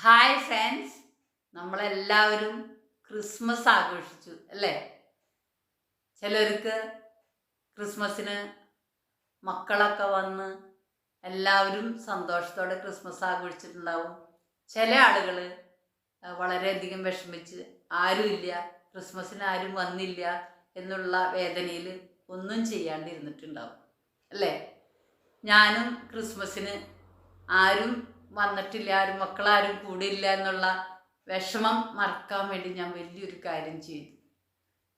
Hi friends നമ്മളെല്ലാവരും Christmas ആഘോഷിച്ചു അല്ലേ? ചിലർക്ക് ക്രിസ്മസിന് മക്കളൊക്കെ വന്ന് എല്ലാവരും സന്തോഷത്തോടെ ക്രിസ്മസ് ആഘോഷിച്ചിട്ടുണ്ടാവും. ചില ആളുകൾ വളരെയധികം വിഷമിച്ച് ആരുമില്ല ക്രിസ്മസിന് ആരും വന്നില്ല എന്നുള്ള വേദനയിൽ ഒന്നും ചെയ്യാണ്ടിരുന്നിട്ടുണ്ടാവും അല്ലേ? ഞാനും ക്രിസ്മസിന് ആരും വന്നിട്ടില്ല ആരും മക്കളാരും കൂടിയില്ല എന്നുള്ള വിഷമം മറക്കാൻ വേണ്ടി ഞാൻ വലിയൊരു കാര്യം ചെയ്തു.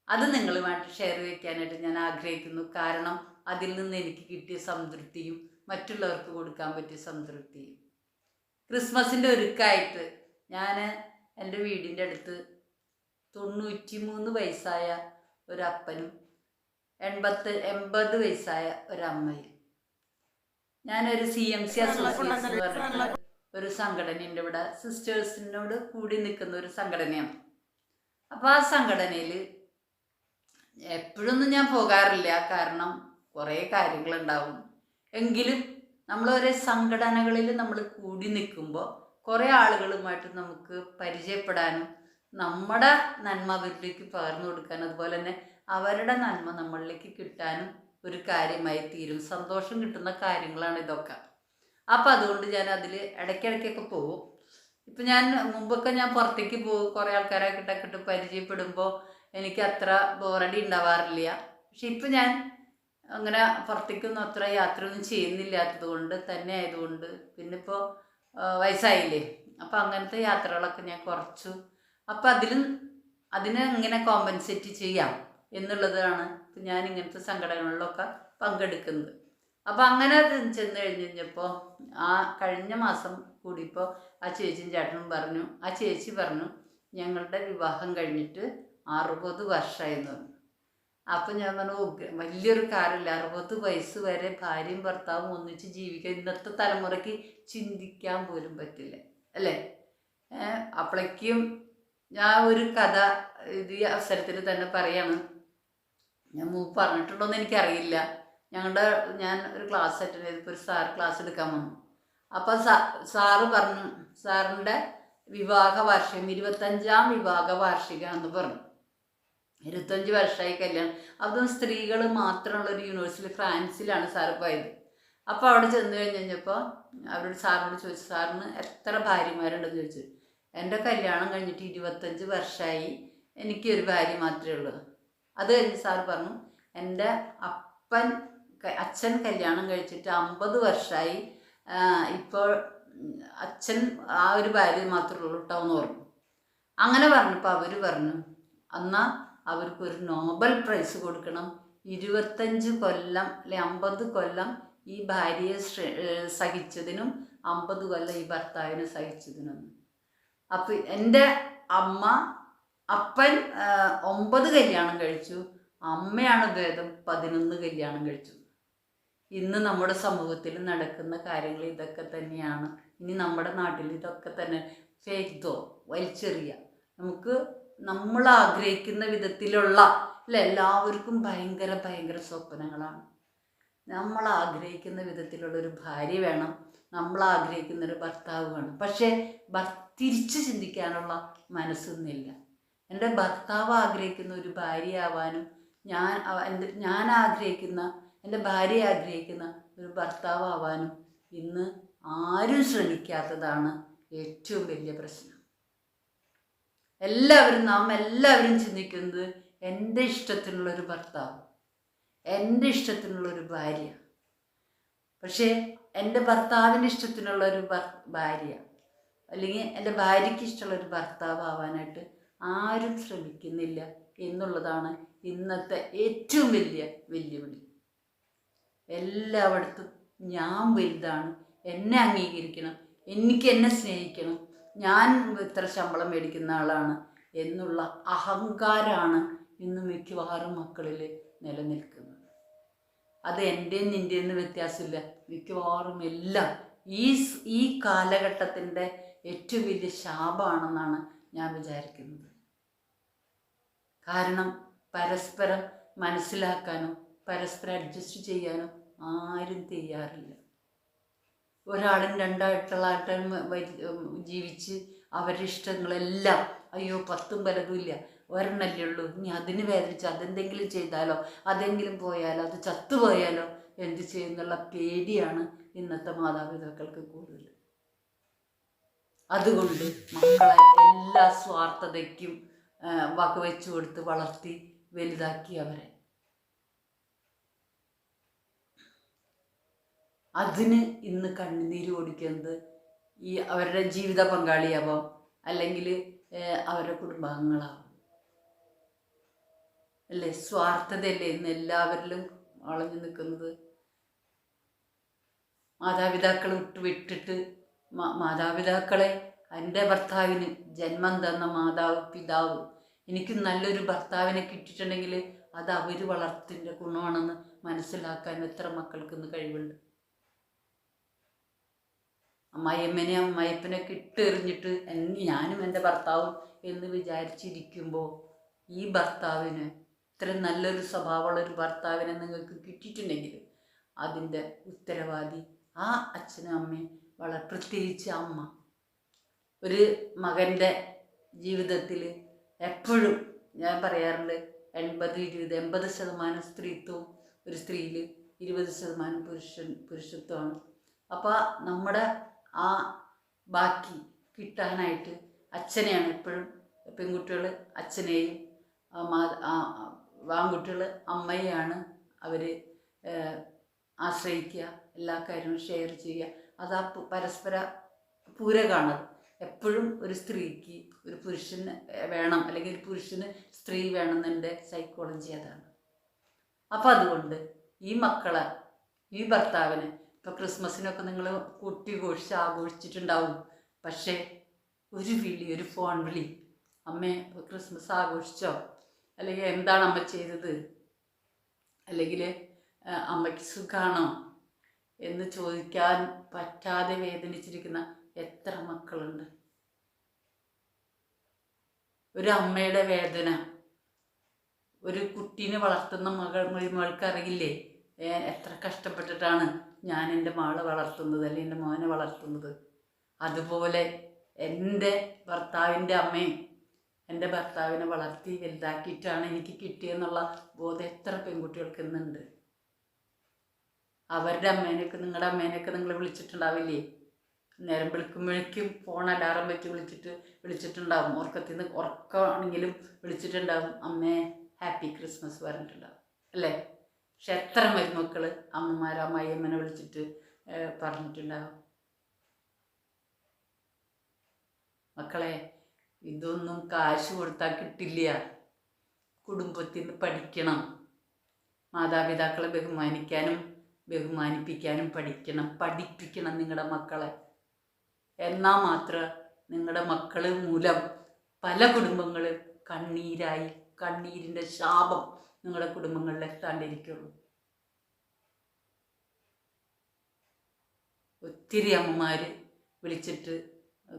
അത് നിങ്ങളുമായിട്ട് ഷെയർ വയ്ക്കാനായിട്ട് ഞാൻ ആഗ്രഹിക്കുന്നു. കാരണം അതിൽ നിന്ന് എനിക്ക് കിട്ടിയ സംതൃപ്തിയും മറ്റുള്ളവർക്ക് കൊടുക്കാൻ പറ്റിയ സംതൃപ്തിയും. ക്രിസ്മസിന്റെ ഒരുക്കായിട്ട് ഞാൻ എന്റെ വീടിന്റെ അടുത്ത് തൊണ്ണൂറ്റി മൂന്ന് വയസ്സായ ഒരപ്പനും എൺപത്ത് എൺപത് വയസ്സായ ഒരമ്മയും. ഞാനൊരു സി എം സി അസോസിയേഷൻ ഒരു സംഘടനയുണ്ട് ഇവിടെ സിസ്റ്റേഴ്സിനോട് കൂടി നിൽക്കുന്ന ഒരു സംഘടനയാണ്. അപ്പോൾ ആ സംഘടനയിൽ എപ്പോഴൊന്നും ഞാൻ പോകാറില്ല. കാരണം കുറേ കാര്യങ്ങളുണ്ടാവും. എങ്കിലും നമ്മൾ ഓരോ സംഘടനകളിൽ നമ്മൾ കൂടി നിൽക്കുമ്പോൾ കുറേ ആളുകളുമായിട്ട് നമുക്ക് പരിചയപ്പെടാനും നമ്മുടെ നന്മ അവരിലേക്ക് പകർന്നു കൊടുക്കാനും അതുപോലെ തന്നെ അവരുടെ നന്മ നമ്മളിലേക്ക് കിട്ടാനും ഒരു കാര്യമായി തീരും. സന്തോഷം കിട്ടുന്ന കാര്യങ്ങളാണ് ഇതൊക്കെ. അപ്പം അതുകൊണ്ട് ഞാൻ അതിൽ ഇടയ്ക്കിടയ്ക്കൊക്കെ പോകും ഇപ്പം ഞാൻ മുമ്പൊക്കെ ഞാൻ പുറത്തേക്ക് പോകും. കുറേ ആൾക്കാരെ ഇട്ട് പരിചയപ്പെടുമ്പോൾ എനിക്ക് അത്ര ബോറടി ഉണ്ടാവാറില്ല. പക്ഷെ ഇപ്പം ഞാൻ അങ്ങനെ പുറത്തേക്കൊന്നും അത്ര യാത്രയൊന്നും ചെയ്യുന്നില്ലാത്തത് കൊണ്ട് തന്നെ ആയതുകൊണ്ട് പിന്നെ ഇപ്പോൾ വയസ്സായില്ലേ. അപ്പം അങ്ങനത്തെ യാത്രകളൊക്കെ ഞാൻ കുറച്ചു. അപ്പം അതിലും അതിനെ ഇങ്ങനെ കോമ്പൻസേറ്റ് ചെയ്യാം എന്നുള്ളതാണ് ഞാൻ ഇങ്ങനത്തെ സംഘടനകളിലൊക്കെ പങ്കെടുക്കുന്നത്. അപ്പം അങ്ങനെ ചെന്ന് കഴിഞ്ഞ് കഴിഞ്ഞപ്പോൾ ആ കഴിഞ്ഞ മാസം കൂടിയപ്പോൾ ആ ചേച്ചിയും ചേട്ടനും പറഞ്ഞു ആ ചേച്ചി പറഞ്ഞു ഞങ്ങളുടെ വിവാഹം കഴിഞ്ഞിട്ട് അറുപത് വർഷമായിരുന്നു അപ്പം ഞാൻ പറഞ്ഞു "ഓ, വലിയൊരു കാര്യമില്ല. അറുപത് വയസ്സ് വരെ ഭാര്യയും ഭർത്താവും ഒന്നിച്ച് ജീവിക്കാൻ ഇന്നത്തെ തലമുറയ്ക്ക് ചിന്തിക്കാൻ പോലും പറ്റില്ല അല്ലേ? അപ്പോഴേക്കും ഞാൻ ഒരു കഥ ഈ അവസരത്തിൽ തന്നെ പറയാണ്. ഞാൻ മൂ പറഞ്ഞിട്ടുണ്ടോ എന്ന് എനിക്കറിയില്ല. ഞങ്ങളുടെ ഞാൻ ഒരു ക്ലാസ് അറ്റൻഡ് ചെയ്തപ്പോൾ ഒരു സാർ ക്ലാസ് എടുക്കാൻ വന്നു. അപ്പോൾ സാ സാറ് പറഞ്ഞു സാറിന്റെ വിവാഹ വാർഷികം ഇരുപത്തഞ്ചാം വിവാഹ വാർഷികം എന്ന് പറഞ്ഞു. ഇരുപത്തഞ്ച് വർഷമായി കല്യാണം. അതും സ്ത്രീകൾ മാത്രമുള്ള ഒരു യൂണിവേഴ്സിറ്റി ഫ്രാൻസിലാണ് സാറ് പോയത്. അപ്പോൾ അവിടെ ചെന്ന് കഴിഞ്ഞ് കഴിഞ്ഞപ്പോൾ അവരോട് സാറിനോട് ചോദിച്ചു സാറിന് എത്ര ഭാര്യമാരുണ്ടെന്ന് ചോദിച്ചു. എന്റെ കല്യാണം കഴിഞ്ഞിട്ട് ഇരുപത്തഞ്ച് വർഷമായി എനിക്കൊരു ഭാര്യ മാത്രമേ ഉള്ളൂ. അത് കഴിഞ്ഞ് സാർ പറഞ്ഞു എന്റെ അപ്പൻ അച്ഛൻ കല്യാണം കഴിച്ചിട്ട് അമ്പത് വർഷമായി ഇപ്പോൾ അച്ഛൻ ആ ഒരു ഭാര്യ മാത്രമേ ഉള്ളൂ കേട്ടോ എന്ന് പറഞ്ഞു അങ്ങനെ പറഞ്ഞപ്പോൾ അവർ പറഞ്ഞു എന്നാൽ അവർക്ക് ഒരു നോബൽ പ്രൈസ് കൊടുക്കണം. ഇരുപത്തഞ്ച് കൊല്ലം അല്ലെ അമ്പത് കൊല്ലം ഈ ഭാര്യയെ സഹിച്ചതിനും അമ്പത് കൊല്ലം ഈ ഭർത്താവിനെ സഹിച്ചതിനും അപ്പം എന്റെ അമ്മ അപ്പൻ ഒമ്പത് കല്യാണം കഴിച്ചു. അമ്മയാണ് ഭേദം പതിനൊന്ന് കല്യാണം കഴിച്ചു ഇന്ന് നമ്മുടെ സമൂഹത്തിൽ നടക്കുന്ന കാര്യങ്ങൾ ഇതൊക്കെ തന്നെയാണ്. ഇനി നമ്മുടെ നാട്ടിൽ ഇതൊക്കെ തന്നെ ഫേക്തോ വലിച്ചെറിയ നമുക്ക് നമ്മൾ ആഗ്രഹിക്കുന്ന വിധത്തിലുള്ള അല്ലെ? എല്ലാവർക്കും ഭയങ്കര ഭയങ്കര സ്വപ്നങ്ങളാണ്. നമ്മൾ ആഗ്രഹിക്കുന്ന വിധത്തിലുള്ള ഒരു ഭാര്യ വേണം. നമ്മൾ ആഗ്രഹിക്കുന്ന ഒരു ഭർത്താവ് വേണം. പക്ഷേ തിരിച്ച് ചിന്തിക്കാനുള്ള മനസ്സൊന്നുമില്ല. എന്റെ ഭർത്താവ് ആഗ്രഹിക്കുന്ന ഒരു ഭാര്യയാവാനും ഞാൻ ഞാൻ ആഗ്രഹിക്കുന്ന എന്റെ ഭാര്യ ആഗ്രഹിക്കുന്ന ഒരു ഭർത്താവ് ആവാനും ഇന്ന് ആരും ശ്രമിക്കാത്തതാണ് ഏറ്റവും വലിയ പ്രശ്നം. എല്ലാവരും നാം എല്ലാവരും ചിന്തിക്കുന്നത് എന്റെ ഇഷ്ടത്തിനുള്ളൊരു ഭർത്താവ് എന്റെ ഇഷ്ടത്തിനുള്ളൊരു ഭാര്യ. പക്ഷേ എന്റെ ഭർത്താവിന്റെ ഇഷ്ടത്തിനുള്ള ഒരു ഭർ- ഭാര്യ അല്ലെങ്കിൽ എന്റെ ഭാര്യയ്ക്ക് ഇഷ്ടമുള്ള ഒരു ഭർത്താവ് ആവാനായിട്ട് ആരും ശ്രമിക്കുന്നില്ല എന്നുള്ളതാണ് ഇന്നത്തെ ഏറ്റവും വലിയ വെല്ലുവിളി. എല്ലായിടത്തും ഞാൻ വലുതാണ്. എന്നെ അംഗീകരിക്കണം. എനിക്ക് എന്നെ സ്നേഹിക്കണം. ഞാൻ ഇത്ര ശമ്പളം മേടിക്കുന്ന ആളാണ് എന്നുള്ള അഹങ്കാരമാണ് ഇന്ന് മിക്കവാറും മക്കളിൽ നിലനിൽക്കുന്നത്. അത് എന്റെയും നിന്റെയും വ്യത്യാസമില്ല. മിക്കവാറും എല്ലാം ഈ ഈ കാലഘട്ടത്തിന്റെ ഏറ്റവും വലിയ ശാപമാണെന്നാണ് ഞാൻ വിചാരിക്കുന്നത്. കാരണം പരസ്പരം മനസ്സിലാക്കാനും പരസ്പരം അഡ്ജസ്റ്റ് ചെയ്യാനോ ആരും തയ്യാറില്ല ഒരാളും രണ്ടായിട്ടുള്ളായിട്ടും ജീവിച്ച് അവരുടെ ഇഷ്ടങ്ങളെല്ലാം അയ്യോ പത്തും പലതും ഇല്ല. ഒരെണ്ണല്ലേ ഉള്ളൂ. ഇനി അതിന് വേദനിച്ച് അതെന്തെങ്കിലും ചെയ്താലോ അതെങ്കിലും പോയാലോ അത് ചത്തുപോയാലോ എന്ത് ചെയ്യുന്നുള്ള പേടിയാണ് ഇന്നത്തെ മാതാപിതാക്കൾക്ക് കൂടുതൽ. അതുകൊണ്ട് മക്കളെ എല്ലാ സ്വാർത്ഥതയ്ക്കും വകവെച്ചു കൊടുത്ത് വളർത്തി വലുതാക്കി അവരെ. അതിന് ഇന്ന് കണ്ണുനീര് ഓടിക്കുന്നത് ഈ അവരുടെ ജീവിത പങ്കാളിയാവാം. അല്ലെങ്കിൽ അവരുടെ കുടുംബാംഗങ്ങളാവാം. അല്ലേ? സ്വാർത്ഥതയല്ലേ ഇന്ന് എല്ലാവരിലും വളഞ്ഞു നിൽക്കുന്നത്. മാതാപിതാക്കളെ വിട്ട് വിട്ടിട്ട് മാതാപിതാക്കളെ എന്റെ ഭർത്താവിന് ജന്മം തന്ന മാതാവ് പിതാവ് എനിക്ക് നല്ലൊരു ഭർത്താവിനെ കിട്ടിയിട്ടുണ്ടെങ്കിൽ അത് അവർ വളർത്തിന്റെ ഗുണമാണെന്ന് മനസ്സിലാക്കാൻ എത്ര മക്കൾക്ക് ഇന്ന് കഴിവുണ്ട്. അമ്മായിയമ്മനെ അമ്മായിപ്പനെ കിട്ടെറിഞ്ഞിട്ട് ഞാനും എന്റെ ഭർത്താവും എന്ന് വിചാരിച്ചിരിക്കുമ്പോൾ ഈ ഭർത്താവിന് ഇത്ര നല്ലൊരു സ്വഭാവമുള്ള ഒരു ഭർത്താവിനെ നിങ്ങൾക്ക് കിട്ടിയിട്ടുണ്ടെങ്കിൽ അതിന്റെ ഉത്തരവാദി ആ അച്ഛനും അമ്മയും വളരെ പ്രത്യേകിച്ച് അമ്മ. ഒരു മകന്റെ ജീവിതത്തിൽ എപ്പോഴും ഞാൻ പറയാറുണ്ട് എൺപത് ഇരുപത് എൺപത് ശതമാനം സ്ത്രീത്വവും ഒരു സ്ത്രീയിൽ ഇരുപത് ശതമാനം പുരുഷൻ പുരുഷത്വമാണ്. അപ്പോൾ നമ്മുടെ ആ ബാക്കി കിട്ടാനായിട്ട് അച്ഛനെയാണ് എപ്പോഴും പെൺകുട്ടികൾ അച്ഛനെയും ആൺകുട്ടികൾ അമ്മയെയാണ് അവർ ആശ്രയിക്കുക എല്ലാ കാര്യവും ഷെയർ ചെയ്യുക. അതാ പരസ്പര പൂരകാണത് എപ്പോഴും ഒരു സ്ത്രീക്ക് ഒരു പുരുഷന് വേണം. അല്ലെങ്കിൽ ഒരു പുരുഷന് സ്ത്രീ വേണം എന്നെന്റെ സൈക്കോളജി അതാണ്. അപ്പം അതുകൊണ്ട് ഈ മക്കളെ ഈ ഭർത്താവിനെ ഇപ്പോൾ ക്രിസ്മസിനൊക്കെ നിങ്ങൾ കുട്ടി ഘോഷിച്ച് ആഘോഷിച്ചിട്ടുണ്ടാവും. പക്ഷേ ഒരു വിളി ഒരു ഫോൺ വിളി. അമ്മേ ക്രിസ്മസ് ആഘോഷിച്ചോ? അല്ലെങ്കിൽ എന്താണ് അമ്മ ചെയ്തത്? അല്ലെങ്കിൽ അമ്മയ്ക്ക് സുഖമാണോ എന്ന് ചോദിക്കാൻ പറ്റാതെ വേദനിച്ചിരിക്കുന്ന എത്ര മക്കളുണ്ട്? ഒരു അമ്മയുടെ വേദന. ഒരു കുട്ടീനെ വളർത്തുന്ന മകൾ മകൾക്കറിയില്ലേ? എത്ര കഷ്ടപ്പെട്ടിട്ടാണ് ഞാൻ എന്റെ മകളെ വളർത്തുന്നത് അല്ലെങ്കിൽ എന്റെ മോനെ വളർത്തുന്നത്. അതുപോലെ എന്റെ ഭർത്താവിന്റെ അമ്മയും എന്റെ ഭർത്താവിനെ വളർത്തി വലുതാക്കിയിട്ടാണ് എനിക്ക് കിട്ടിയെന്നുള്ള ബോധം എത്ര പെൺകുട്ടികൾക്ക് ഇന്നുണ്ട്. അവരുടെ അമ്മേനെയൊക്കെ നിങ്ങളുടെ അമ്മേനെയൊക്കെ നിങ്ങൾ വിളിച്ചിട്ടുണ്ടാവില്ലേ? നേരം വിളിക്കുമ്പോഴേക്കും ഫോൺ അലാറം വെച്ച് വിളിച്ചിട്ട് വിളിച്ചിട്ടുണ്ടാവും. ഉറക്കത്തിൽ നിന്ന് ഉറക്കമാണെങ്കിലും വിളിച്ചിട്ടുണ്ടാവും. അമ്മേ ഹാപ്പി ക്രിസ്മസ് പറഞ്ഞിട്ടുണ്ടാവും. അല്ലേ? പക്ഷെ എത്ര മരുമക്കൾ അമ്മമാർ അമ്മയമ്മനെ വിളിച്ചിട്ട് പറഞ്ഞിട്ടുണ്ടാവും? മക്കളെ ഇതൊന്നും കാശ് കൊടുത്താൽ കിട്ടില്ല. കുടുംബത്തിൽ നിന്ന് പഠിക്കണം. മാതാപിതാക്കളെ ബഹുമാനിക്കാനും ബഹുമാനിപ്പിക്കാനും പഠിക്കണം. പഠിപ്പിക്കണം നിങ്ങളുടെ മക്കളെ. എന്നാൽ മാത്രം നിങ്ങളുടെ മക്കൾ മൂലം പല കുടുംബങ്ങളും കണ്ണീരായി കണ്ണീരിന്റെ ശാപം നിങ്ങളുടെ കുടുംബങ്ങളിൽ എത്താണ്ടിരിക്കുള്ളൂ ഒത്തിരി അമ്മമാർ വിളിച്ചിട്ട്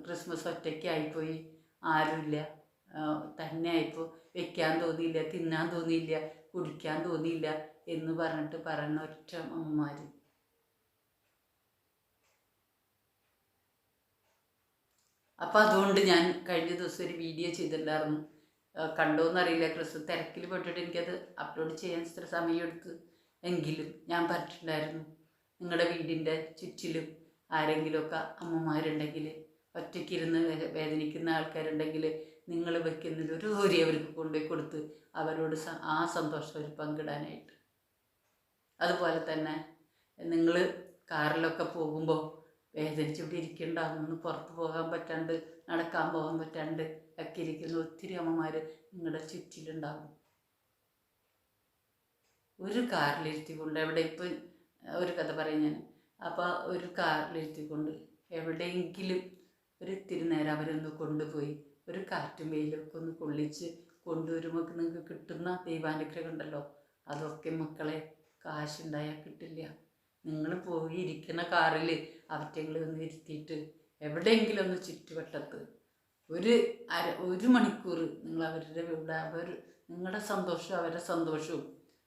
ക്രിസ്മസ് ഒറ്റയ്ക്കായിപ്പോയി ആരുമില്ല. തന്നെ ആയിപ്പോൾ വെക്കാൻ തോന്നിയില്ല തിന്നാൻ തോന്നിയില്ല കുടിക്കാൻ തോന്നിയില്ല എന്ന് പറഞ്ഞിട്ട് പറയുന്ന ഒറ്റ അമ്മമാർ അപ്പോൾ അതുകൊണ്ട് ഞാൻ കഴിഞ്ഞ ദിവസം ഒരു വീഡിയോ ചെയ്തിട്ടുണ്ടായിരുന്നു. കണ്ടോന്നറിയില്ല. ക്രിസ്തു തിരക്കിൽ പെട്ടിട്ട് എനിക്കത് അപ്ലോഡ് ചെയ്യാൻ ഇത്ര സമയമെടുത്ത്. എങ്കിലും ഞാൻ പറഞ്ഞിട്ടുണ്ടായിരുന്നു നിങ്ങളുടെ വീടിന്റെ ചുറ്റിലും ആരെങ്കിലുമൊക്കെ അമ്മമാരുണ്ടെങ്കിൽ ഒറ്റയ്ക്കിരുന്ന് വേദനിക്കുന്ന ആൾക്കാരുണ്ടെങ്കിൽ നിങ്ങൾ വെക്കുന്നതിൽ ഒരു ഓരി അവർക്ക് കൊണ്ടുപോയി കൊടുത്ത് അവരോട് ആ സന്തോഷം അവർ പങ്കിടാനായിട്ട്. അതുപോലെ തന്നെ നിങ്ങൾ കാറിലൊക്കെ പോകുമ്പോൾ വേദനിച്ചിവിടെ ഇരിക്കണ്ടാവുമെന്ന് പുറത്ത് പോകാൻ പറ്റാണ്ട് നടക്കാൻ പോകാൻ പറ്റാണ്ട് ഒക്കെ ഇരിക്കുന്ന ഒത്തിരി അമ്മമാർ നിങ്ങളുടെ ചുറ്റിലുണ്ടാവും. ഒരു കാറിലിരുത്തിക്കൊണ്ട് എവിടെ ഇപ്പം ഒരു കഥ പറയും ഞാൻ. അപ്പോൾ ഒരു കാറിലിരുത്തിക്കൊണ്ട് എവിടെയെങ്കിലും ഒരു ഇത്തിരി നേരം അവരൊന്ന് കൊണ്ടുപോയി ഒരു കാറ്റും വെയിലൊക്കെ ഒന്ന് കൊള്ളിച്ച് കൊണ്ടുവരുമ്പോൾ നിങ്ങൾക്ക് കിട്ടുന്ന ദൈവാനുഗ്രഹം ഉണ്ടല്ലോ. അതൊക്കെ മക്കളെ കാശുണ്ടായാൽ കിട്ടില്ല. നിങ്ങൾ പോയി ഇരിക്കുന്ന കാറിൽ അവറ്റെങ്കിലും ഒന്ന് ഇരുത്തിയിട്ട് എവിടെയെങ്കിലും ഒന്ന് ചുറ്റുവട്ടത്ത് ഒരു അര ഒരു മണിക്കൂർ നിങ്ങൾ അവരുടെ ഇവിടെ അവർ നിങ്ങളുടെ സന്തോഷവും അവരുടെ സന്തോഷവും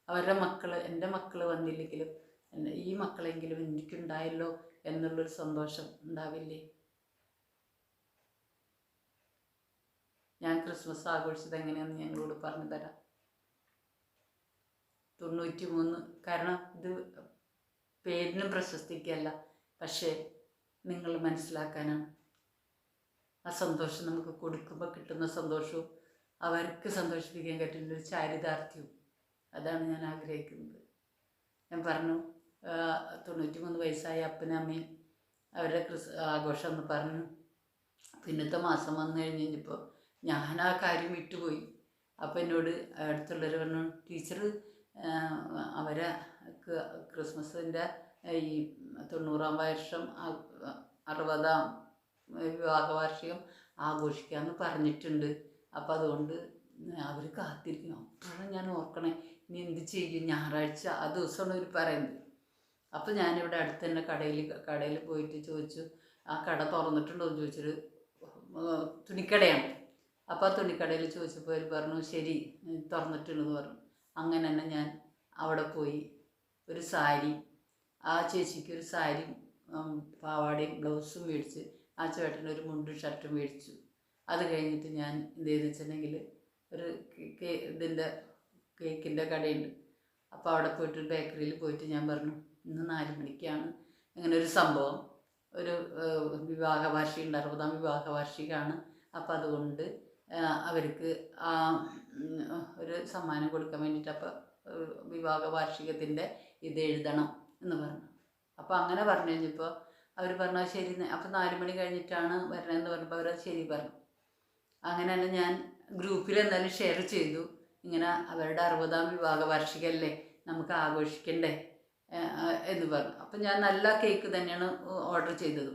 അവരുടെ മക്കൾ എന്റെ മക്കൾ വന്നില്ലെങ്കിലും ഈ മക്കളെങ്കിലും എനിക്കുണ്ടായല്ലോ എന്നുള്ളൊരു സന്തോഷം ഉണ്ടാവില്ലേ? ഞാൻ ക്രിസ്മസ് ആഘോഷിച്ചത് എങ്ങനെയാണെന്ന് ഞങ്ങളോട് പറഞ്ഞു തരാം. തൊണ്ണൂറ്റി മൂന്ന് കാരണം ഇത് പേരിനും പ്രശസ്തിക്കല്ല പക്ഷേ നിങ്ങൾ മനസ്സിലാക്കാനാണ്. ആ സന്തോഷം നമുക്ക് കൊടുക്കുമ്പോൾ കിട്ടുന്ന സന്തോഷവും അവർക്ക് സന്തോഷിപ്പിക്കാൻ പറ്റുന്ന ഒരു ചാരിതാർത്ഥ്യവും. അതാണ് ഞാൻ ആഗ്രഹിക്കുന്നത്. ഞാൻ പറഞ്ഞു തൊണ്ണൂറ്റി മൂന്ന് വയസ്സായ അപ്പനും അമ്മയും അവരുടെ ക്രിസ് ആഘോഷം എന്ന് പറഞ്ഞു. പിന്നത്തെ മാസം വന്നു കഴിഞ്ഞ് കഴിഞ്ഞപ്പോൾ ഞാൻ ആ കാര്യം വിട്ടുപോയി. അപ്പം എന്നോട് അടുത്തുള്ളവർ പറഞ്ഞു ടീച്ചർ അവരെ ക്രിസ്മസിന്റെ ഈ തൊണ്ണൂറാം വർഷം അറുപതാം വിവാഹ വാർഷികം ആഘോഷിക്കാമെന്ന് പറഞ്ഞിട്ടുണ്ട്. അപ്പം അതുകൊണ്ട് അവർ കാത്തിരിക്കണം. അപ്പോഴാണ് ഞാൻ ഓർക്കണേ. ഇനി എന്ത് ചെയ്യും? ഞായറാഴ്ച ആ ദിവസമാണ് അവർ പറയുന്നത്. അപ്പോൾ ഞാനിവിടെ അടുത്ത് തന്നെ കടയിൽ കടയിൽ പോയിട്ട് ചോദിച്ചു ആ കട തുറന്നിട്ടുണ്ടോ? എന്ന് ചോദിച്ചൊരു തുണിക്കടയാണ്. അപ്പോൾ ആ തുണിക്കടയിൽ ചോദിച്ചപ്പോൾ അവർ പറഞ്ഞു ശരി തുറന്നിട്ടുണ്ടെന്ന് പറഞ്ഞു. അങ്ങനെ തന്നെ ഞാൻ അവിടെ പോയി ഒരു സാരി ആ ചേച്ചിക്ക് ഒരു സാരി പാവാടയും ബ്ലൗസും മേടിച്ച് ആ ചേട്ടന് ഒരു മുണ്ടും ഷർട്ടും മേടിച്ചു. അത് കഴിഞ്ഞിട്ട് ഞാൻ എന്ത് ചെയ്തെന്ന് വെച്ചിട്ടുണ്ടെങ്കിൽ ഒരു കേ ഇതിന്റെ കേക്കിന്റെ കടയുണ്ട്. അപ്പോൾ അവിടെ പോയിട്ട് ബേക്കറിയിൽ പോയിട്ട് ഞാൻ പറഞ്ഞു ഇന്ന് നാല് മണിക്കാണ്. ഇങ്ങനെ ഒരു സംഭവം. ഒരു വിവാഹ വാർഷികമുണ്ട് അറുപതാം വിവാഹ വാർഷികമാണ് അപ്പോൾ അതുകൊണ്ട് അവർക്ക് ആ ഒരു സമ്മാനം കൊടുക്കാൻ വേണ്ടിയിട്ട് അപ്പോൾ വിവാഹ വാർഷികത്തിന്റെ ഇത് എഴുതണം എന്ന് പറഞ്ഞു. അപ്പോൾ അങ്ങനെ പറഞ്ഞു കഴിഞ്ഞപ്പോൾ അവർ പറഞ്ഞു "ആ ശരി അപ്പം നാല് മണി കഴിഞ്ഞിട്ടാണ് വരണമെന്ന് പറഞ്ഞപ്പോൾ അവർ ശരി പറഞ്ഞു. അങ്ങനെ തന്നെ ഞാൻ ഗ്രൂപ്പിൽ എന്തായാലും ഷെയർ ചെയ്തു. ഇങ്ങനെ അവരുടെ അറുപതാം വിവാഹ വാർഷികമല്ലേ നമുക്ക് ആഘോഷിക്കണ്ടേ എന്ന് പറഞ്ഞു. അപ്പം ഞാൻ നല്ല കേക്ക് തന്നെയാണ് ഓർഡർ ചെയ്തത്.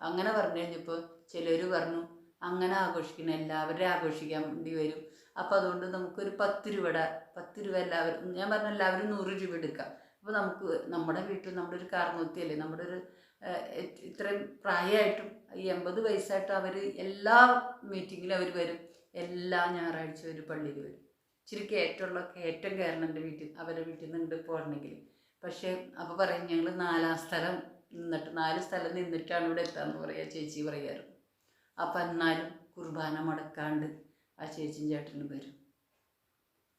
അങ്ങനെ പറഞ്ഞു കഴിഞ്ഞപ്പോൾ ചിലർ പറഞ്ഞു അങ്ങനെ ആഘോഷിക്കണം എല്ലാവരെയും ആഘോഷിക്കാൻ വേണ്ടി വരും. അപ്പം അതുകൊണ്ട് നമുക്കൊരു പത്ത് രൂപയുടെ പത്ത് രൂപ എല്ലാവരും ഞാൻ പറഞ്ഞ എല്ലാവരും നൂറ് രൂപ എടുക്കാം. അപ്പോൾ നമുക്ക് നമ്മുടെ വീട്ടിൽ നമ്മുടെ ഒരു കാർന്നൂത്തിയല്ലേ നമ്മുടെ ഒരു ഇത്രയും പ്രായമായിട്ടും ഈ എൺപത് വയസ്സായിട്ട് അവർ എല്ലാ മീറ്റിങ്ങിലും അവർ വരും. എല്ലാ ഞായറാഴ്ച ഒരു പള്ളിയിൽ വരും. ഇച്ചിരി കയറ്റമുള്ള കയറ്റം കയറണം എന്റെ വീട്ടിൽ. അവരുടെ വീട്ടിൽ നിന്ന് ഇങ്ങോട്ട് പോകണമെങ്കിൽ. പക്ഷേ അപ്പോൾ പറയും ഞങ്ങൾ നാലാം സ്ഥലം നിന്നിട്ട് നാല് സ്ഥലം നിന്നിട്ടാണ് ഇവിടെ എത്താന്ന് പറയുക ചേച്ചി പറയാറ്. അപ്പം എന്നാലും കുർബാന മുടക്കാണ്ട് ആ ചേച്ചിയും ചേട്ടനും വരും.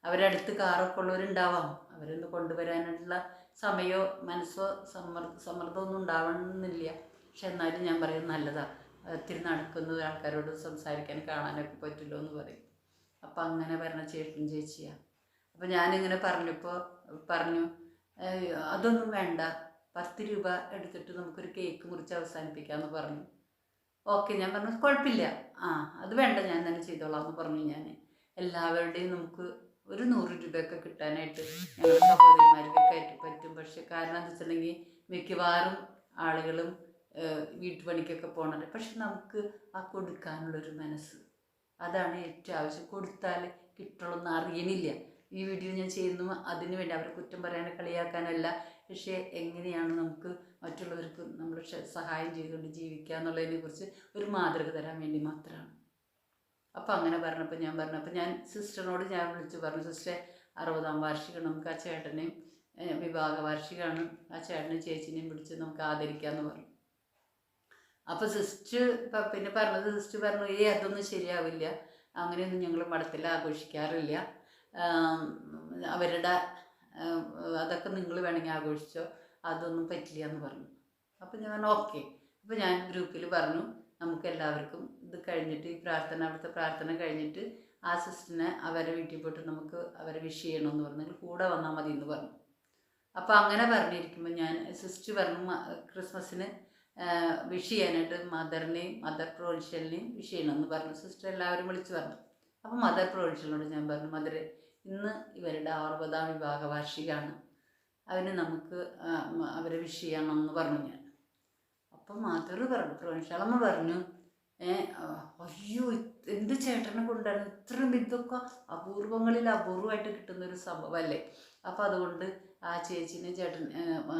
അവരടുത്ത് കാറൊക്കെ ഉള്ളവരുണ്ടാവാം. അവരൊന്ന് കൊണ്ടുവരാനുള്ള സമയമോ മനസ്സോ സമ്മർദ്ദ സമ്മർദ്ദമൊന്നും ഉണ്ടാവണമെന്നില്ല. പക്ഷെ എന്നാലും ഞാൻ പറയും നല്ലതാണ് ഒത്തിരി നടക്കുന്ന ആൾക്കാരോട് സംസാരിക്കാൻ കാണാനൊക്കെ പറ്റുമല്ലോ എന്ന് പറയും. അപ്പം അങ്ങനെ പറഞ്ഞ ചേട്ടൻ ചേച്ചിയാണ് അപ്പം ഞാനിങ്ങനെ പറഞ്ഞപ്പോൾ പറഞ്ഞു "ഏയ് അതൊന്നും വേണ്ട. പത്ത് രൂപ എടുത്തിട്ട് നമുക്കൊരു കേക്ക് മുറിച്ച് അവസാനിപ്പിക്കാമെന്ന് പറഞ്ഞു. ഓക്കെ ഞാൻ പറഞ്ഞു കുഴപ്പമില്ല. ആ അത് വേണ്ട ഞാൻ തന്നെ ചെയ്തോളാം എന്ന് പറഞ്ഞു ഞാൻ എല്ലാവരുടെയും നമുക്ക് ഒരു നൂറ് രൂപയൊക്കെ കിട്ടാനായിട്ട് ഞങ്ങളുടെ സഹോദരിമാർക്കൊക്കെ ആയിട്ട് പറ്റും. പക്ഷെ കാരണം എന്താ വെച്ചിട്ടുണ്ടെങ്കിൽ മിക്കവാറും ആളുകളും വീട്ടുപണിക്കൊക്കെ പോകണത് പക്ഷെ നമുക്ക് ആ കൊടുക്കാനുള്ളൊരു മനസ്സ് അതാണ് ഏറ്റവും ആവശ്യം. കൊടുത്താൽ കിട്ടണമെന്ന് അറിയണില്ല. ഈ വീഡിയോ ഞാൻ ചെയ്യുന്നു അതിന് വേണ്ടി അവരെ കുറ്റം പറയാനോ കളിയാക്കാനല്ല. പക്ഷേ എങ്ങനെയാണ് നമുക്ക് മറ്റുള്ളവർക്ക് നമ്മൾ സഹായം ചെയ്തുകൊണ്ട് ജീവിക്കുക എന്നുള്ളതിനെക്കുറിച്ച് ഒരു മാതൃക തരാൻ വേണ്ടി മാത്രമാണ്. അപ്പോൾ അങ്ങനെ പറഞ്ഞപ്പോൾ ഞാൻ പറഞ്ഞു അപ്പോൾ ഞാൻ സിസ്റ്ററിനോട് ഞാൻ വിളിച്ചു പറഞ്ഞു സിസ്റ്ററെ അറുപതാം വാർഷികം നമുക്ക് ആ ചേട്ടനെയും വിവാഹ വാർഷികമാണ് ആ ചേട്ടനെയും ചേച്ചിനെയും വിളിച്ച് നമുക്ക് ആദരിക്കാമെന്ന് പറഞ്ഞു. അപ്പോൾ സിസ്റ്റർ പിന്നെ പറഞ്ഞത് സിസ്റ്റർ പറഞ്ഞു ഏ അതൊന്നും ശരിയാവില്ല. അങ്ങനെയൊന്നും ഞങ്ങൾ മഠത്തിൽ ആഘോഷിക്കാറില്ല. അവരുടെ അതൊക്കെ നിങ്ങൾ വേണമെങ്കിൽ ആഘോഷിച്ചോ അതൊന്നും പറ്റില്ല എന്ന് പറഞ്ഞു. അപ്പോൾ ഞാൻ ഓക്കെ. അപ്പോൾ ഞാൻ ഗ്രൂപ്പിൽ പറഞ്ഞു നമുക്ക് എല്ലാവർക്കും ഇത് കഴിഞ്ഞിട്ട് ഈ പ്രാർത്ഥന അവിടുത്തെ പ്രാർത്ഥന കഴിഞ്ഞിട്ട് ആ സിസ്റ്ററിനെ അവരെ വീട്ടിൽ പോയിട്ട് നമുക്ക് അവരെ വിഷ് ചെയ്യണമെന്ന് പറഞ്ഞു. കൂടെ വന്നാൽ മതി എന്ന് പറഞ്ഞു. അപ്പോൾ അങ്ങനെ പറഞ്ഞിരിക്കുമ്പോൾ ഞാൻ സിസ്റ്റർ പറഞ്ഞു "മ- ക്രിസ്മസിന് വിഷ് ചെയ്യാനായിട്ട് മദറിനെയും മദർ പ്രൊവിൻഷ്യലിനെയും വിഷ് ചെയ്യണമെന്ന് പറഞ്ഞു. സിസ്റ്റർ എല്ലാവരും വിളിച്ചു പറഞ്ഞു. അപ്പോൾ മദർ പ്രൊവിൻഷ്യലിനോട് ഞാൻ പറഞ്ഞു മദറെ ഇന്ന് ഇവരുടെ അറുപതാം വിവാഹ വാർഷികമാണ് അവന് നമുക്ക് അവരെ വിഷ് ചെയ്യണമെന്ന് പറഞ്ഞു ഞാൻ. അപ്പം മദർ പറഞ്ഞു പ്രൊവിൻഷ്യലമ്മ പറഞ്ഞു അയ്യോ എന്ത് ചേട്ടനെ കൊണ്ടാണ് ഇത്രയും ഇതൊക്കെ അപൂർവങ്ങളിൽ അപൂർവമായിട്ട് കിട്ടുന്ന ഒരു സംഭവമല്ലേ അപ്പോൾ അതുകൊണ്ട് ആ ചേച്ചിനെ ചേട്ടൻ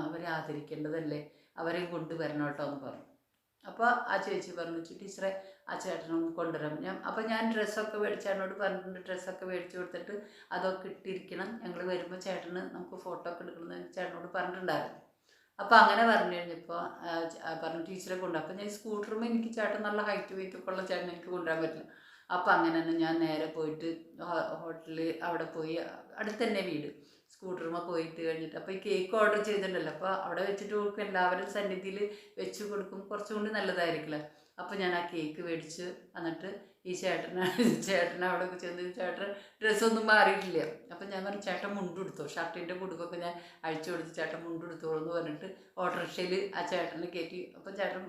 അവരെ ആദരിക്കേണ്ടതല്ലേ? അവരെയും കൊണ്ടുവരണം കേട്ടോ എന്ന് പറഞ്ഞു. അപ്പോൾ ആ ചേച്ചി പറഞ്ഞു വെച്ചു ടീച്ചറെ ആ ചേട്ടനെ കൊണ്ടുവരാം ഞാൻ അപ്പോൾ ഞാൻ ഡ്രസ്സൊക്കെ മേടിച്ച് പറഞ്ഞിട്ടുണ്ട്. ഡ്രസ്സൊക്കെ മേടിച്ച് കൊടുത്തിട്ട് അതൊക്കെ ഇട്ടിരിക്കണം. ഞങ്ങൾ വരുമ്പോൾ ചേട്ടന് നമുക്ക് ഫോട്ടോ ഒക്കെ എടുക്കണം ചേട്ടനോട് പറഞ്ഞിട്ടുണ്ടായിരുന്നു. അപ്പോൾ അങ്ങനെ പറഞ്ഞു കഴിഞ്ഞപ്പോൾ പറഞ്ഞു ടീച്ചറെ കൊണ്ടു അപ്പോൾ ഞാൻ സ്കൂട്ടറുമ്പോൾ എനിക്ക് ചേട്ടൻ നല്ല ഹൈറ്റ് വെയിറ്റ് ഒക്കെ ഉള്ള ചേട്ടൻ എനിക്ക് കൊണ്ടുവരാൻ പറ്റില്ല. അപ്പോൾ അങ്ങനെ തന്നെ ഞാൻ നേരെ പോയിട്ട് ഹോട്ടലിൽ അവിടെ പോയി. അടുത്ത് തന്നെ വീട്. സ്കൂട്ടറുമ്പോൾ പോയിട്ട് കഴിഞ്ഞിട്ട്. അപ്പോൾ ഈ കേക്ക് ഓർഡർ ചെയ്തിട്ടുണ്ടല്ലോ. അപ്പോൾ അവിടെ വെച്ചിട്ട് കൊടുക്കും. എല്ലാവരും സന്നിധിയിൽ വെച്ച് കൊടുക്കും. കുറച്ചും കൂടി നല്ലതായിരിക്കില്ല? അപ്പോൾ ഞാൻ ആ കേക്ക് മേടിച്ച് എന്നിട്ട് ഈ ചേട്ടനെ ചേട്ടൻ അവിടെ ചെന്ന് ചേട്ടൻ ഡ്രസ്സൊന്നും മാറിയിട്ടില്ല അപ്പം ഞാൻ പറഞ്ഞു ചേട്ടൻ മുണ്ടെടുത്തോ ഷർട്ടിന്റെ കുടുക്കൊക്കെ ഞാൻ അഴിച്ചു കൊടുത്ത് ചേട്ടൻ മുണ്ടെടുത്തോളൂ എന്ന് പറഞ്ഞിട്ട് ഓട്ടോറിക്ഷയിൽ ആ ചേട്ടനെ കയറ്റി അപ്പം ചേട്ടൻ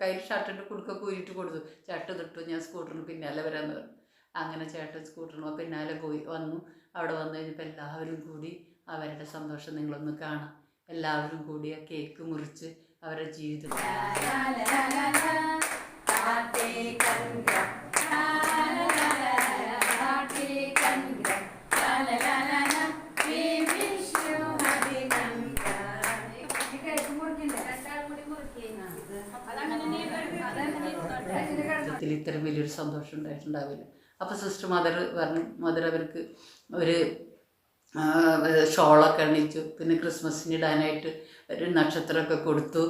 കയ്യിൽ ഷർട്ടിന്റെ കുടുക്കൊക്കെ ഊരിയിട്ട് കൊടുത്തു ചേട്ടൻ തൊട്ടു ഞാൻ സ്കൂട്ടറിന് പിന്നാലെ വരാമെന്ന് പറഞ്ഞു അങ്ങനെ ചേട്ടൻ സ്കൂട്ടറിന് പിന്നാലെ പോയി വന്നു അവിടെ വന്നു കഴിഞ്ഞപ്പോൾ എല്ലാവരും കൂടി അവരുടെ സന്തോഷം നിങ്ങളൊന്ന് കാണാം എല്ലാവരും കൂടി ആ കേക്ക് മുറിച്ച് അവരുടെ ജീവിതം ഇത്രയും വലിയൊരു സന്തോഷം ഉണ്ടായിട്ടുണ്ടാവില്ല. അപ്പോൾ സിസ്റ്റർ മദർ പറഞ്ഞു മദർ അവർക്ക് ഒരു ഷോളൊക്കെ അണിയിച്ചു. പിന്നെ ക്രിസ്മസിന് ഇടാനായിട്ട് ഒരു നക്ഷത്രമൊക്കെ കൊടുത്തു.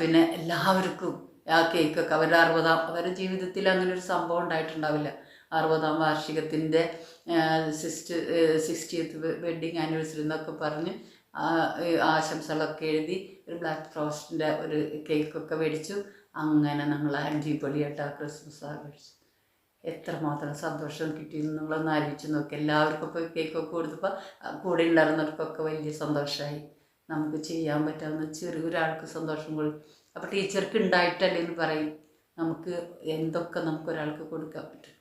പിന്നെ എല്ലാവർക്കും ആ കേക്കൊക്കെ അവരുടെ അറുപതാം അവരുടെ ജീവിതത്തിൽ അങ്ങനെ ഒരു സംഭവം ഉണ്ടായിട്ടുണ്ടാവില്ല. അറുപതാം വാർഷികത്തിന്റെ സിസ്റ്റ് സിക്സ്റ്റിയത്ത് വെഡ്ഡിങ് ആനിവേഴ്സറി എന്നൊക്കെ പറഞ്ഞ് ആശംസകളൊക്കെ എഴുതി ഒരു ബ്ലാക്ക് ഫ്രോസ്റ്റിന്റെ ഒരു കേക്കൊക്കെ മേടിച്ചു. അങ്ങനെ ഞങ്ങൾ അടിപൊളിയായിട്ട് ആ ക്രിസ്മസ് ആഘോഷിച്ചു എത്രമാത്രം സന്തോഷം കിട്ടിയെന്ന് നിങ്ങളൊന്ന് ആലോചിച്ച് നോക്കി. എല്ലാവർക്കും ഇപ്പോൾ കേക്കൊക്കെ കൊടുത്തപ്പോൾ കൂടെ ഉണ്ടായിരുന്നവർക്കൊക്കെ വലിയ സന്തോഷമായി. നമുക്ക് ചെയ്യാൻ പറ്റാവുന്ന ചെറിയൊരാൾക്ക് സന്തോഷം കൊടുക്കും അപ്പോൾ ടീച്ചർക്ക് ഉണ്ടായിട്ടല്ലേ എന്ന് പറയും. നമുക്ക് എന്തൊക്കെ നമുക്ക് ഒരാൾക്ക് കൊടുക്കാൻ പറ്റും.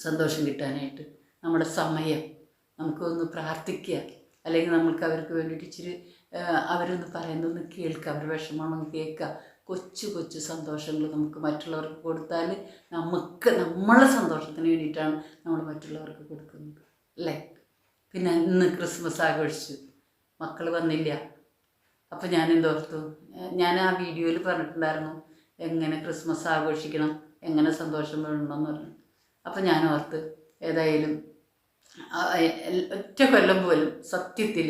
സന്തോഷം കിട്ടാനായിട്ട്. നമ്മുടെ സമയം. നമുക്കൊന്ന് പ്രാർത്ഥിക്കുക. അല്ലെങ്കിൽ നമുക്ക് അവർക്ക് വേണ്ടിയിട്ട് ഇച്ചിരി അവരൊന്ന് പറയുന്നതൊന്ന് കേൾക്കുക. അവരുടെ വിഷമമാണെന്ന് കേൾക്കുക. കൊച്ചു കൊച്ചു സന്തോഷങ്ങൾ നമുക്ക് മറ്റുള്ളവർക്ക് കൊടുത്താൽ നമുക്ക് നമ്മളെ സന്തോഷത്തിന് വേണ്ടിയിട്ടാണ് നമ്മൾ മറ്റുള്ളവർക്ക് കൊടുക്കുന്നത്. അല്ലേ? പിന്നെ ഇന്ന് ക്രിസ്മസ് ആഘോഷിച്ചു. മക്കൾ വന്നില്ല. അപ്പോൾ ഞാൻ എന്തോർത്തു ഞാൻ ആ വീഡിയോയിൽ പറഞ്ഞിട്ടുണ്ടായിരുന്നു എങ്ങനെ ക്രിസ്മസ് ആഘോഷിക്കണം എങ്ങനെ സന്തോഷം വേണമെന്ന് പറഞ്ഞു. അപ്പോൾ ഞാൻ ഓർത്ത് ഏതായാലും ഒറ്റ കൊല്ലം പോലും സത്യത്തിൽ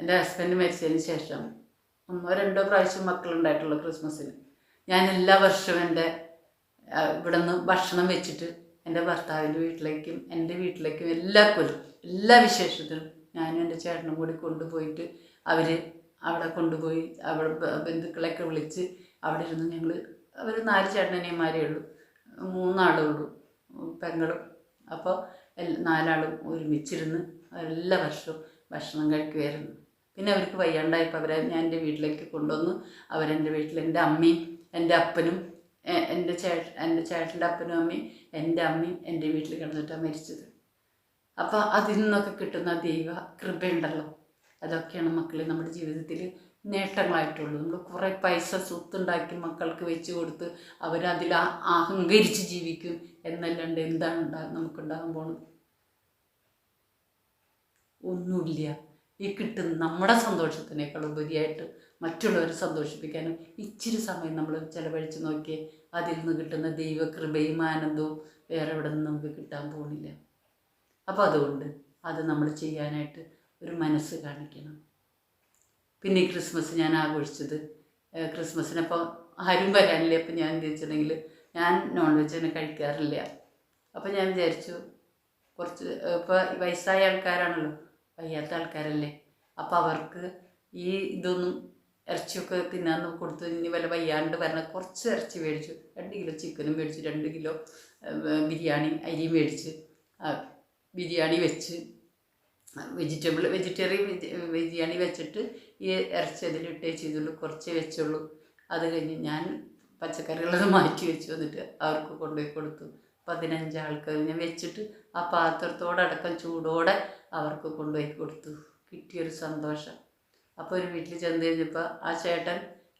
എന്റെ ഹസ്ബൻഡ് മരിച്ചതിന് ശേഷം ഒന്നോ രണ്ടോ പ്രാവശ്യം മക്കളുണ്ടായിട്ടുള്ളൂ ക്രിസ്മസിന്. ഞാൻ എല്ലാ വർഷവും എന്റെ ഇവിടെ നിന്ന് ഭക്ഷണം വെച്ചിട്ട് എന്റെ ഭർത്താവിന്റെ വീട്ടിലേക്കും എന്റെ വീട്ടിലേക്കും എല്ലാ കൊല്ലം എല്ലാ വിശേഷത്തിനും ഞാനും എന്റെ ചേട്ടനും കൂടി കൊണ്ടുപോയിട്ട് അവർ അവിടെ കൊണ്ടുപോയി അവിടെ ബന്ധുക്കളെയൊക്കെ വിളിച്ച് അവിടെ ഇരുന്ന് ഞങ്ങൾ അവർ നാല് ചേട്ടനനിയന്മാരേ ഉള്ളൂ. മൂന്നാളേ ഉള്ളൂ. പെങ്ങളും. അപ്പോൾ നാലാളും ഒരുമിച്ചിരുന്ന് എല്ലാ വർഷവും ഭക്ഷണം കഴിക്കുമായിരുന്നു പിന്നെ അവർക്ക് വയ്യാണ്ടായപ്പോൾ അവരെ ഞാൻ എന്റെ വീട്ടിലേക്ക് കൊണ്ടുവന്നു. അവരെന്റെ വീട്ടിൽ എന്റെ അമ്മയും എന്റെ അപ്പനും എന്റെ ചേട്ട എന്റെ ചേട്ടന്റെ അപ്പനും അമ്മയും എന്റെ അമ്മയും എന്റെ വീട്ടിൽ കിടന്നിട്ടാണ് മരിച്ചത്. അപ്പോൾ അതിൽ നിന്നൊക്കെ കിട്ടുന്ന ദൈവ കൃപയുണ്ടല്ലോ. അതൊക്കെയാണ് മക്കളെ നമ്മുടെ ജീവിതത്തിൽ നേട്ടങ്ങളായിട്ടുള്ളൂ നമ്മൾ കുറേ പൈസ സ്വത്തുണ്ടാക്കി മക്കൾക്ക് വെച്ച് കൊടുത്ത് അവരതിൽ അഹങ്കരിച്ച് ജീവിക്കും എന്നല്ലാണ്ട് എന്താണ് ഉണ്ടാ നമുക്കുണ്ടാകാൻ പോണത്? ഒന്നുമില്ല. ഈ കിട്ടുന്ന നമ്മുടെ സന്തോഷത്തിനേക്കാൾ ഉപരിയായിട്ട് മറ്റുള്ളവരെ സന്തോഷിപ്പിക്കാനും ഇച്ചിരി സമയം നമ്മൾ ചിലവഴിച്ച് നോക്കിയേ അതിൽ നിന്ന് കിട്ടുന്ന ദൈവകൃപയും ആനന്ദവും വേറെ എവിടെ നിന്ന് നമുക്ക് കിട്ടാൻ പോകുന്നില്ല അപ്പോൾ അതുകൊണ്ട് അത് നമ്മൾ ചെയ്യാനായിട്ട് ഒരു മനസ്സ് കാണിക്കണം. പിന്നെ ക്രിസ്മസ് ഞാൻ ആഘോഷിച്ചത് ക്രിസ്മസിനപ്പോൾ ആരും വരാനില്ല. അപ്പം ഞാൻ എന്ത് ഞാൻ നോൺ വെജ് തന്നെ കഴിക്കാറില്ല. അപ്പം ഞാൻ വിചാരിച്ചു കുറച്ച് ഇപ്പോൾ വയസ്സായ ആൾക്കാരാണല്ലോ വയ്യാത്ത ആൾക്കാരല്ലേ? അപ്പോൾ അവർക്ക് ഈ ഇതൊന്നും ഇറച്ചിയൊക്കെ തിന്നാൻ കൊടുത്ത് ഇനി വല്ല വയ്യാണ്ട് വരണ. കുറച്ച് ഇറച്ചി മേടിച്ചു രണ്ട് കിലോ ചിക്കനും മേടിച്ചു രണ്ട് കിലോ ബിരിയാണി അരി മേടിച്ച് ബിരിയാണി വെച്ച് വെജിറ്റബിൾ വെജിറ്റേറിയൻ ബിരിയാണി വെച്ചിട്ട് ഈ ഇറച്ചി അതിലിട്ടേ ചെയ്തുള്ളൂ. കുറച്ചേ വെച്ചുള്ളൂ. അത് കഴിഞ്ഞ് ഞാൻ പച്ചക്കറികളത് മാറ്റി വെച്ചു. വന്നിട്ട് അവർക്ക് കൊണ്ടുപോയി കൊടുത്തു. പതിനഞ്ച് ആൾക്കാർ ഞാൻ വെച്ചിട്ട് ആ പാത്രത്തോടടക്കം ചൂടോടെ അവർക്ക് കൊണ്ടുപോയി കൊടുത്തു. കിട്ടിയൊരു സന്തോഷം. അപ്പോൾ ഒരു വീട്ടിൽ ചെന്ന് കഴിഞ്ഞപ്പോൾ ആ ചേട്ടൻ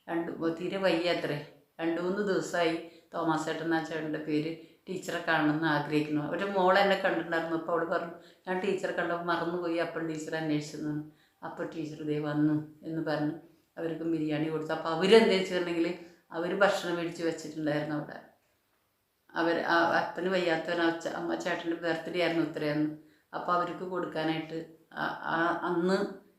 രണ്ട് തീരെ വയ്യാത്രേ. രണ്ട് മൂന്ന് ദിവസമായി തോമസ് ചേട്ടൻ ആ ചേട്ടന്റെ പേര് ടീച്ചറെ കാണണമെന്ന് ആഗ്രഹിക്കുന്നു. ഒരു മോൾ എന്നെ കണ്ടിട്ടുണ്ടായിരുന്നു. അപ്പോൾ അവൾ പറഞ്ഞു ഞാൻ ടീച്ചറെ കണ്ടപ്പോൾ മറന്നുപോയി. അപ്പം ടീച്ചർ അന്വേഷിച്ചു അപ്പോൾ ടീച്ചർ ദേ വന്നു എന്ന് പറഞ്ഞ്. അവർക്ക് ബിരിയാണി കൊടുത്തു. അപ്പോൾ അവരെന്താ വെച്ചിട്ടുണ്ടെങ്കിൽ അവർ ഭക്ഷണം മേടിച്ച് വെച്ചിട്ടുണ്ടായിരുന്നു അവിടെ. അവർ അപ്പന് വയ്യാത്തവൻ അച്ഛ അമ്മ ചേട്ടന്റെ ബർത്ത്ഡേ ആയിരുന്നു ഉത്തരയെന്ന് അപ്പോൾ അവർക്ക് കൊടുക്കാനായിട്ട് അന്ന്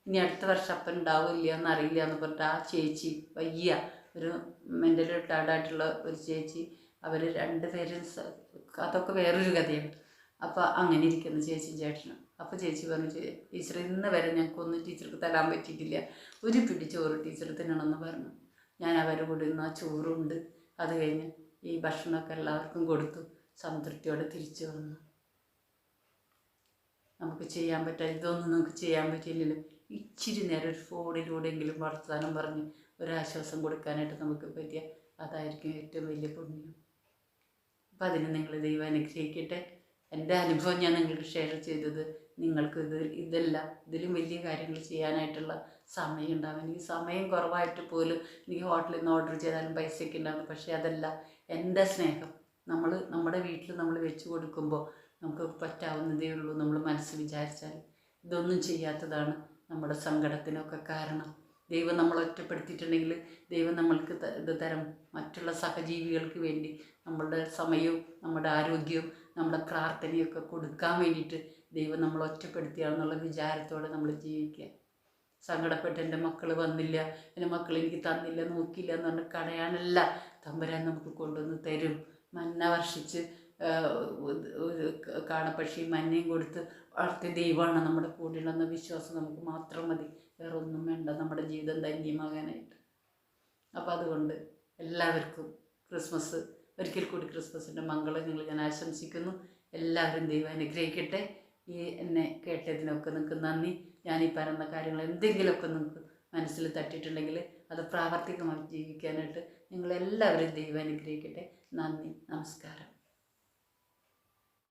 ഇനി അടുത്ത വർഷം അപ്പൻ ഉണ്ടാവില്ല എന്നറിയില്ല എന്ന് പറഞ്ഞിട്ട് ആ ചേച്ചി വയ്യ. ഒരു മെന്റലി റിട്ടയർഡായിട്ടുള്ള ഒരു ചേച്ചി അവർ രണ്ട് പേരും അതൊക്കെ വേറൊരു കഥയാണ്. അപ്പോൾ അങ്ങനെ ഇരിക്കുന്നു ചേച്ചി ചേട്ടനും. അപ്പോൾ ചേച്ചി പറഞ്ഞു "ചേ- ടീച്ചർ ഇന്ന് വരെ ഞങ്ങൾക്കൊന്നും ടീച്ചർക്ക് തരാൻ പറ്റിയിട്ടില്ല. ഒരു പിടി ചോറ് ടീച്ചർ തിന്നണമെന്ന് പറഞ്ഞു. ഞാൻ അവരുടെ കൂടെ ഇന്ന് ആ ചോറുണ്ട്. അത് കഴിഞ്ഞ് ഈ ഭക്ഷണമൊക്കെ എല്ലാവർക്കും കൊടുത്തു. സംതൃപ്തിയോടെ തിരിച്ചു വന്നു. നമുക്ക് ചെയ്യാൻ പറ്റാ ഇതൊന്നും നമുക്ക് ചെയ്യാൻ പറ്റില്ലല്ലോ ഇച്ചിരി നേരം ഒരു ഫോണിലൂടെയെങ്കിലും വർത്തമാനം പറഞ്ഞ് ഒരാശ്വാസം കൊടുക്കാനായിട്ട് നമുക്ക് പറ്റിയ അതായിരിക്കും ഏറ്റവും വലിയ പുണ്യം. അപ്പം അതിന് നിങ്ങൾ ദൈവം അനുഗ്രഹിക്കട്ടെ. എന്റെ അനുഭവം ഞാൻ നിങ്ങൾക്ക് ഷെയർ ചെയ്തത് നിങ്ങൾക്ക് ഇത് ഇതല്ല ഇതിലും വലിയ കാര്യങ്ങൾ ചെയ്യാനായിട്ടുള്ള സമയം ഉണ്ടാവും. എനിക്ക് സമയം കുറവായിട്ട് പോലും എനിക്ക് ഹോട്ടലിൽ നിന്ന് ഓർഡർ ചെയ്താലും പൈസയൊക്കെ ഉണ്ടാകും പക്ഷേ അതല്ല. എന്റെ സ്നേഹം നമ്മൾ നമ്മുടെ വീട്ടിൽ നമ്മൾ വെച്ച് കൊടുക്കുമ്പോൾ നമുക്ക് പറ്റാവുന്നതേ ഉള്ളൂ നമ്മൾ മനസ്സ് വിചാരിച്ചാൽ. ഇതൊന്നും ചെയ്യാത്തതാണ് നമ്മുടെ സങ്കടത്തിനൊക്കെ കാരണം. ദൈവം നമ്മളെ ഒറ്റപ്പെടുത്തിയിട്ടുണ്ടെങ്കിൽ ദൈവം നമ്മൾക്ക് ഇത് തരം. മറ്റുള്ള സഹജീവികൾക്ക് വേണ്ടി നമ്മളുടെ സമയവും നമ്മുടെ ആരോഗ്യവും നമ്മുടെ പ്രാർത്ഥനയൊക്കെ കൊടുക്കാൻ വേണ്ടിയിട്ട് ദൈവം നമ്മളെ ഒറ്റപ്പെടുത്തിയാണെന്നുള്ള വിചാരത്തോടെ നമ്മൾ ജീവിക്കുക. സങ്കടപ്പെട്ട് എന്റെ മക്കൾ വന്നില്ല എന്റെ മക്കൾ എനിക്ക് തന്നില്ല നോക്കിയില്ല എന്ന് പറഞ്ഞ് കടയാനല്ല തമ്പുരാൻ നമുക്ക് കൊണ്ടുവന്ന് തരും. മന്ന വർഷിച്ച് കാണപ്പക്ഷി മഞ്ഞയും കൊടുത്ത് വളർത്തിയ ദൈവമാണ് നമ്മുടെ കൂടെയുള്ള വിശ്വാസം നമുക്ക് മാത്രം മതി. വേറെ ഒന്നും വേണ്ട നമ്മുടെ ജീവിതം ധന്യമാകാനായിട്ട്. അപ്പോൾ അതുകൊണ്ട് എല്ലാവർക്കും ക്രിസ്മസ് ഒരിക്കൽ കൂടി ക്രിസ്മസിന്റെ മംഗളം നിങ്ങൾ ഞാൻ ആശംസിക്കുന്നു. എല്ലാവരും ദൈവം അനുഗ്രഹിക്കട്ടെ. ഈ എന്നെ കേട്ടതിനൊക്കെ നിങ്ങൾക്ക് നന്ദി. ഞാൻ ഈ പറയുന്ന കാര്യങ്ങൾ എന്തെങ്കിലുമൊക്കെ നിങ്ങൾക്ക് മനസ്സിൽ തട്ടിയിട്ടുണ്ടെങ്കിൽ അത് പ്രാവർത്തികമായി ജീവിക്കാനായിട്ട് നിങ്ങളെല്ലാവരും ദൈവം അനുഗ്രഹിക്കട്ടെ. നന്ദി. നമസ്കാരം.